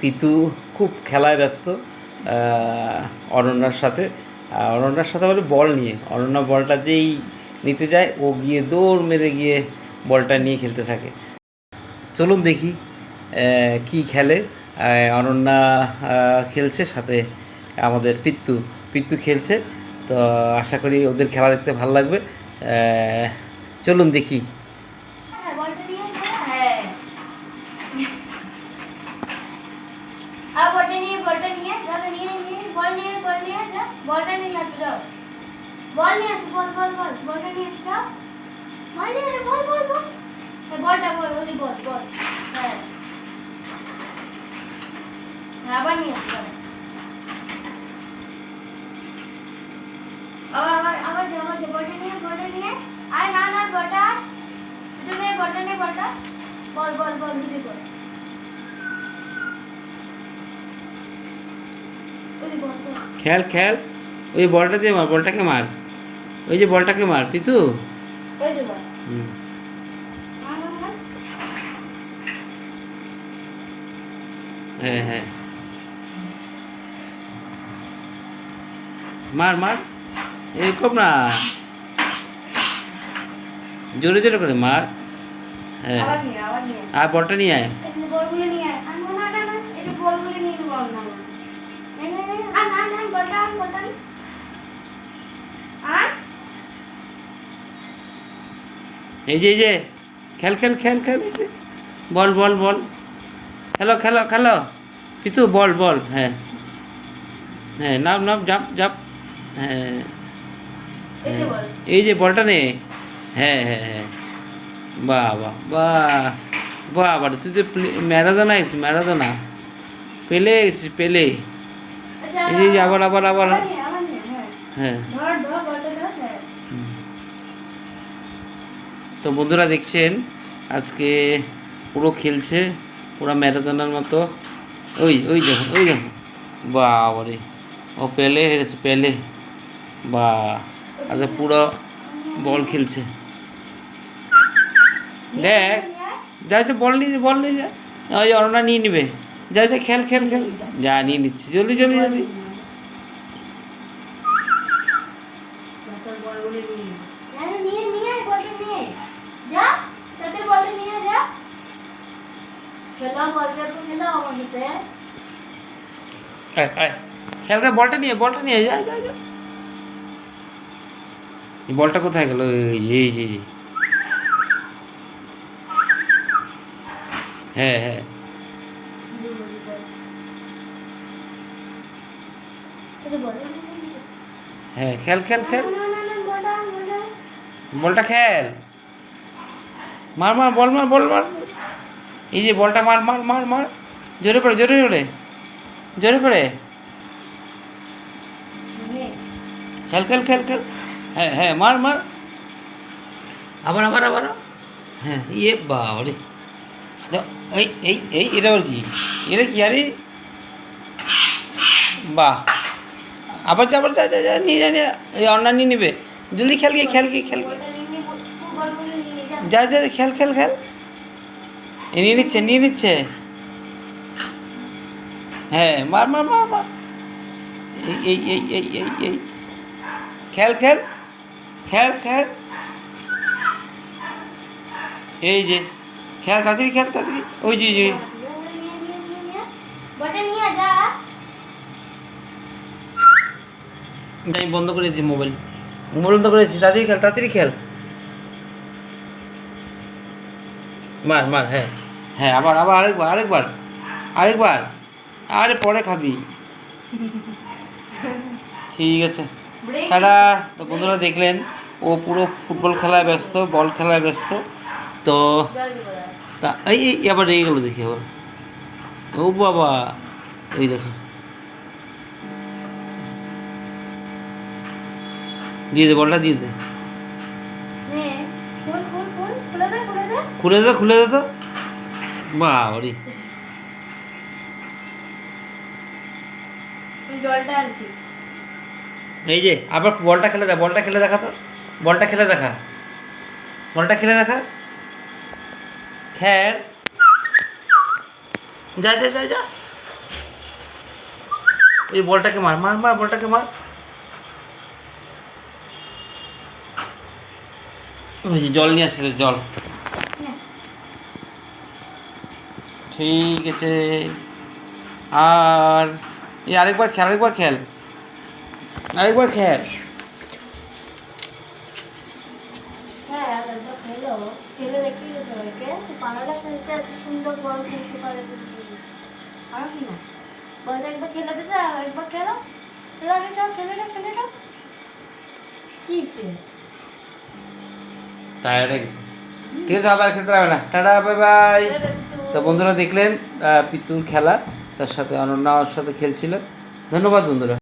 পিতু খুব খেলায় ব্যস্ত অনন্যার সাথে। অনন্যার সাথে বলে বল নিয়ে। অনন্যা বলটা যেই নিতে যায়, ও গিয়ে দৌড় মেরে গিয়ে বলটা নিয়ে খেলতে থাকে। চলুন দেখি কি খেলে। অনন্যা খেলছে, সাথে আমাদের পিত্তু পিত্তু খেলছে, তো আশা করি ওদের খেলা দেখতে ভালো লাগবে। চলুন দেখি হ্যাঁ বলটা নিয়ে যা হ্যাঁ আর বলটা নিয়ে বলটা নিয়ে যাও নিয়ে নিয়ে বল নিয়ে বল নিয়ে যা বলটা নিয়ে আসো যাও বল নিয়ে আসো বল বল বল বলটা নিয়ে আসো যাও বল নিয়ে আসো, বল বল বল হ্যাঁ বলটা বল ওই বল বল হ্যাঁ হ্যাঁ, আবার নিয়ে আসো যাও। আবার আবার আবার যাও যাও বলটা নিয়ে বলটা নিয়ে আয় না না বলটা তুমি বলটা বল বল বল বুঝি বল বুঝি বল বল খেল খেল। ওই বলটা দিয়ে মার বলটাকে মার। ওই যে বলটাকে মার পিতু। হুম। হ্যাঁ হ্যাঁ। মার মার। এরকম না। জোরে জোরে করে মার। হ্যাঁ। আর বলটা নিয়ে আয়। এই যে এই যে খেল খেল খেল খেল এই যে। বল বল বল। খেলো খেলো খেলো। পিতু বল বল হ্যাঁ। হ্যাঁ নাম নাম জাপ জাপ। হ্যাঁ। এই যে বল। এই যে বলটা নে। হ্যাঁ হ্যাঁ হ্যাঁ। বাহ বাহ। বাহ বাহ বাহ। তুই তো ম্যারাদোনা এসেছিস ম্যারাদোনা পেলে এসেছিস পেলে। আচ্ছা এই যে আবার আবার আবার। হ্যাঁ। তো বন্ধুরা দেখছেন আজকে পুরো খেলছে পুরো ম্যারাথনের মতো। ওই ওই দেখো ওই দেখো। বাবারে ও পেলে হয়ে গেছে পেলে। বা আচ্ছা পুরো বল খেলছে। দেখ যাই তো বল নিয়ে যা, বল নিয়ে যা। ওই অরণা নিয়ে নিবে। যা যা, খেল খেল খেল। যা, নিয়ে নিচ্ছি। জলদি জলদি জলদি। নিয়ে বলটা নিয়ে বলটা নিয়ে যা যা যা বলটা কোথায় গেল? এই যে এই যে। হ্যাঁ হ্যাঁ এটা বল হ্যাঁ খেল খেল খেল। বলটা খেল। মার মার বল মার বল মার। এই যে বলটা মার মার মার মার। জোরে করে জোরে করে। জোরে করে। খেল খেল খেল খেল। হ্যাঁ হ্যাঁ মার মার। আবার আবার আবার। হ্যাঁ ইয়ে বাবারে। এই এই এই এটা আবার কি? এটা কি আরে? বাহ। আবার যা আবার যা যা, নিয়ে যা, নিয়ে। এই অন্যান্য নিবে। জলদি খেল গিয়ে খেল গিয়ে খেল গিয়ে। নিয়ে নিয়ে নিয়ে নিয়ে যা যা, খেল খেল খেল। এ, নিয়ে নিচ্ছে নিয়ে নিচ্ছে। হ্যাঁ মার মার মার মার। এই এই এই এই এই এই। খেল খেল খেল খেল। এই যে, খেল, তাড়াতাড়ি খেল, তাড়াতাড়ি। ওই যে ওই যে বলটা নিয়ে যা আমি বন্ধ করে দিয়েছি মোবাইল। মোবাইল বন্ধ করে করেছি তাড়াতাড়ি খেল তাড়াতাড়ি খেল। মার মার হ্যাঁ। হ্যাঁ আবার আবার আরেকবার আরেকবার আরেকবার। আরে পরে খাবি। ঠিক আছে। টাটা। তো বন্ধুরা দেখলেন ও পুরো ফুটবল খেলায় ব্যস্ত বল খেলায় ব্যস্ত। তো তা এই এই আবার রেগে গেলো দেখি আবার। ও বাবা এই দেখো। দিয়ে দে বলটা দিয়ে দে। খুল দে খুলে দে। তো। বাবারি। এই যে আবার বলটা খেলে দেখ বলটা খেলে দেখা তো। বলটা খেলে দেখা। বলটা খেলে দেখা। খেল। যা যা যা যা। এই বলটাকে মার মার মার বলটাকে মার। ওই যে জল নিয়ে আসছে, জল। ঠিক আছে। আর এই আরেকবার খেল আরেকবার খেল। আরেকবার খেল। একবার খেলতে না? একবার খেলে। খেলো খেলো খেলে কি? টায়ার্ড হয়ে গেছে। ঠিক আছে, আবার খেলতে হবে না। টাটা বাই বাই তো বন্ধুরা দেখলেন পিতুর খেলা, তার সাথে অনন্যার সাথে খেলছিল। ধন্যবাদ বন্ধুরা।